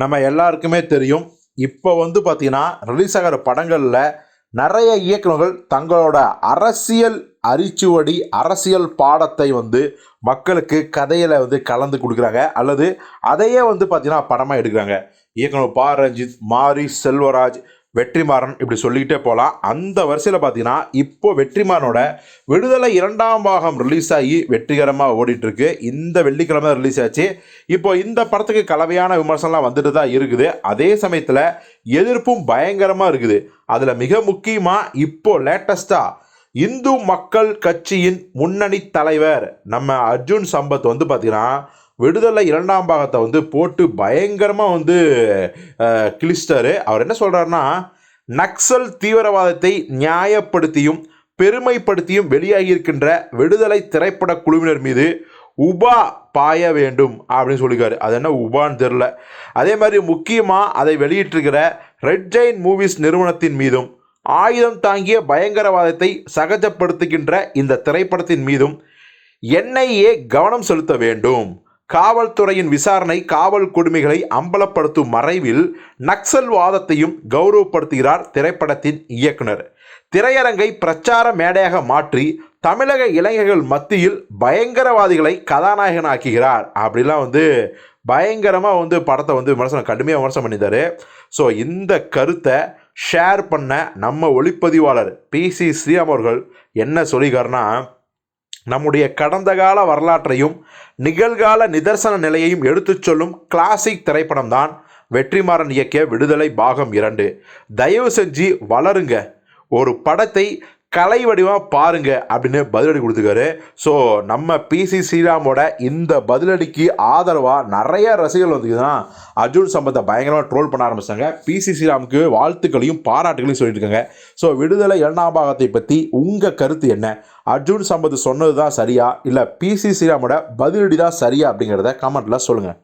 நம்ம எல்லாருக்குமே தெரியும். இப்போ வந்து பார்த்தீங்கன்னா ரிலீஸ் ஆகிற படங்களில் நிறைய இயக்குனர்கள் தங்களோட அரசியல் அரிச்சுவடி அரசியல் பாடத்தை வந்து மக்களுக்கு கதையில் வந்து கலந்து கொடுக்குறாங்க. அல்லது அதையே வந்து பார்த்தீங்கன்னா படமாக எடுக்கிறாங்க. இயக்குனர் பா. ரஞ்சித் மாரி செல்வராஜ் வெற்றிமாறன் இப்படி சொல்லிக்கிட்டே போகலாம் அந்த வரிசையில் பார்த்தீங்கன்னா இப்போ வெற்றிமாறனோட விடுதலை இரண்டாம் பாகம் ரிலீஸ் ஆகி வெற்றிகரமாக ஓடிட்டுருக்கு. இந்த வெள்ளிக்கிழமை ரிலீஸ் ஆச்சு. இப்போ இந்த படத்துக்கு கலவையான விமர்சனம்லாம் வந்துட்டு தான் இருக்குது. அதே சமயத்தில் எதிர்ப்பும் பயங்கரமாக இருக்குது. அதில் மிக முக்கியமாக இப்போ லேட்டஸ்ட்டாக இந்து மக்கள் கட்சியின் முன்னணி தலைவர் நம்ம அர்ஜுன் சம்பத் வந்து பார்த்தீங்கன்னா விடுதலை இரண்டாம் பாகத்தை வந்து போட்டு பயங்கரமாக வந்து அஹ், கிழிச்சிட்டாரு. அவர் என்ன சொல்கிறாருன்னா நக்சல் தீவிரவாதத்தை நியாயப்படுத்தியும் பெருமைப்படுத்தியும் வெளியாகியிருக்கின்ற விடுதலை திரைப்பட குழுவினர் மீது உபா பாய வேண்டும் அப்படின்னு சொல்லியிருக்காரு. அது என்ன உபான்னு தெரில அதே மாதிரி முக்கியமாக அதை வெளியிட்டிருக்கிற ரெட் ஜெயின் மூவிஸ் நிறுவனத்தின் மீதும் ஆயுதம் தாங்கிய பயங்கரவாதத்தை சகஜப்படுத்துகின்ற இந்த திரைப்படத்தின் மீதும் என்ஐஏ கவனம் செலுத்த வேண்டும். காவல்துறையின் விசாரணை காவல் கொடுமைகளை அம்பலப்படுத்தும் மறைவில் நக்சல்வாதத்தையும் கௌரவப்படுத்துகிறார் திரைப்படத்தின் இயக்குனர். திரையரங்கை பிரச்சார மேடையாக மாற்றி தமிழக இளைஞர்கள் மத்தியில் பயங்கரவாதிகளை கதாநாயகனாக்குகிறார். அப்படிலாம் வந்து பயங்கரமாக வந்து படத்தை வந்து விமர்சனம் கடுமையாக விமர்சனம் பண்ணியிருந்தாரு. ஸோ இந்த கருத்தை ஷேர் பண்ண நம்ம ஒளிப்பதிவாளர் பிசி ஸ்ரீராம் அவர்கள் என்ன சொல்லிக்காருன்னா நம்முடைய கடந்த கால வரலாற்றையும் நிகழ்கால நிதர்சன நிலையையும் எடுத்துச் சொல்லும் கிளாசிக் திரைப்படம் தான் வெற்றிமாறன் இயக்கிய விடுதலை பாகம் இரண்டு. தயவு செஞ்சு வளருங்க. ஒரு படத்தை கலை வடிவமாக பாருங்க அப்படின்னு பதிலடி கொடுத்துருக்காரு. ஸோ நம்ம பிசி ஸ்ரீராமோட இந்த பதிலடிக்கு ஆதரவாக நிறைய ரசிகர்கள் வந்துக்குதுன்னா அர்ஜுன் சம்பத்தை பயங்கரமாக ட்ரோல் பண்ண ஆரம்பிச்சாங்க பிசி ஸ்ரீராமுக்கு வாழ்த்துக்களையும் பாராட்டுகளையும் சொல்லிட்டு இருக்காங்க ஸோ விடுதலை இரண்டாம் பாகத்தை பற்றி உங்கள் கருத்து என்ன? அர்ஜுன் சம்பத் சொன்னது தான் சரியா? இல்லை பிசி ஸ்ரீராமோட பதிலடி தான் சரியா அப்படிங்கிறத கமெண்ட்டில் சொல்லுங்கள்